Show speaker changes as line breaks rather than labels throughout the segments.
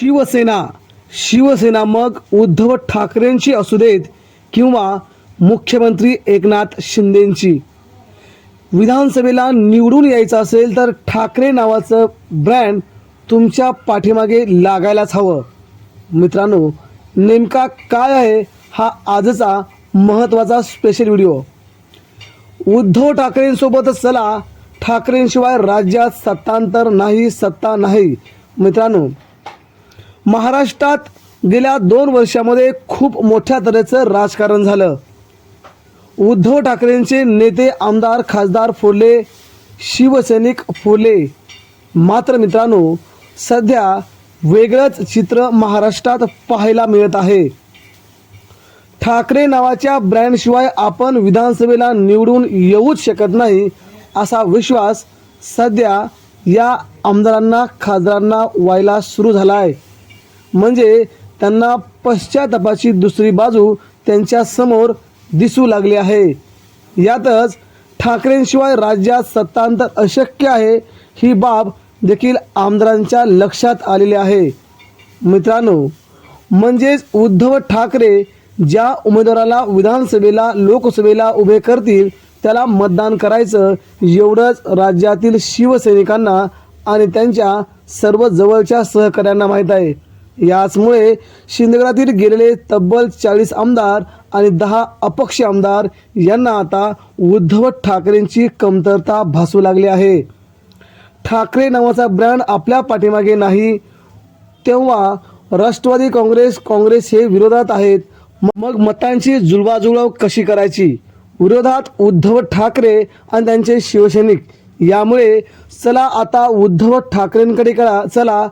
शिवसेना शिवसेना मग उद्धव ठाकरेंची असू देत किंवा मुख्यमंत्री एकनाथ शिंदेंची विधानसभेला निवडून यायचं असेल तर ठाकरे नावाचं ब्रँड तुमच्या पाठीमागे लागायलाच हवं. मित्रांनो नेमका काय आहे हा आजचा महत्त्वाचा स्पेशल व्हिडिओ उद्धव ठाकरेंसोबतच चला ठाकरेंशिवाय राज्यात सत्तांतर नाही सत्ता नाही. मित्रांनो महाराष्ट्रात गेल्या दोन वर्षामध्ये खूप मोठ्या तऱ्हेचं राजकारण झालं. उद्धव ठाकरेंचे नेते आमदार खासदार फोडले शिवसैनिक फोडले. मात्र मित्रांनो सध्या वेगळंच चित्र महाराष्ट्रात पाहायला मिळत आहे. ठाकरे नावाच्या ब्रँडशिवाय आपण विधानसभेला निवडून येऊच शकत नाही असा विश्वास सध्या या आमदारांना खासदारांना व्हायला सुरू झाला आहे म्हणजे त्यांना पश्चातापाची दुसरी बाजू त्यांच्यासमोर दिसू लागली आहे. यातच ठाकरेंशिवाय राज्यात सत्तांतर अशक्य आहे ही बाब देखील आमदारांच्या लक्षात आलेली आहे. मित्रांनो म्हणजेच उद्धव ठाकरे ज्या उमेदवाराला विधानसभेला लोकसभेला उभे करतील त्याला मतदान करायचं एवढंच राज्यातील शिवसैनिकांना आणि त्यांच्या सर्व जवळच्या सहकाऱ्यांना माहीत आहे. याचमुळे शिंदगडातील गेलेले तब्बल चाळीस आमदार आणि दहा अपक्ष आमदार यांना आता उद्धव ठाकरेंची कमतरता भासू लागली आहे. ठाकरे नावाचा ब्रँड आपल्या पाठीमागे नाही तेव्हा राष्ट्रवादी काँग्रेस काँग्रेस हे विरोधात आहेत. मग मतांची जुळवाजुळव कशी करायची? विरोधात उद्धव ठाकरे आणि त्यांचे शिवसैनिक. यामुळे चला आता उद्धव ठाकरेंकडे करा चला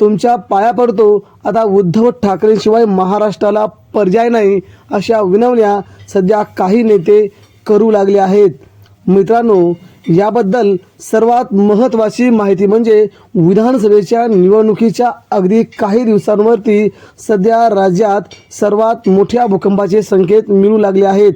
तुमच्या पाया पडतो. आता उद्धव ठाकरेंशिवाय महाराष्ट्राला पर्याय नाही अशा विनवण्या सध्या काही नेते करू लागले आहेत. मित्रांनो याबद्दल सर्वात महत्त्वाची माहिती म्हणजे विधानसभेच्या निवडणुकीच्या अगदी काही दिवसांवरती सध्या राज्यात सर्वात मोठ्या भूकंपाचे संकेत मिळू लागले आहेत.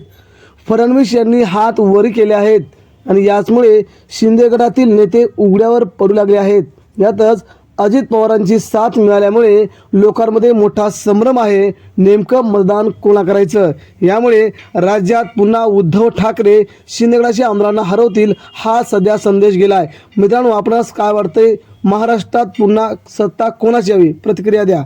फडणवीस यांनी हात वरी केले आहेत आणि याचमुळे शिंदे गटातील नेते उघड्यावर पडू लागले आहेत. यातच अजित पवारांची साथ मिळाल्यामुळे लोकांमध्ये मोठा संभ्रम आहे. नेमकं मतदान कोणा करायचं? यामुळे राज्यात पुन्हा उद्धव ठाकरे शिंदेगडाच्या आमदारांना हरवतील हा सध्या संदेश गेला आहे मित्रांनो आपणास काय वाटतंय? महाराष्ट्रात पुन्हा सत्ता कोणाची यावी? प्रतिक्रिया द्या.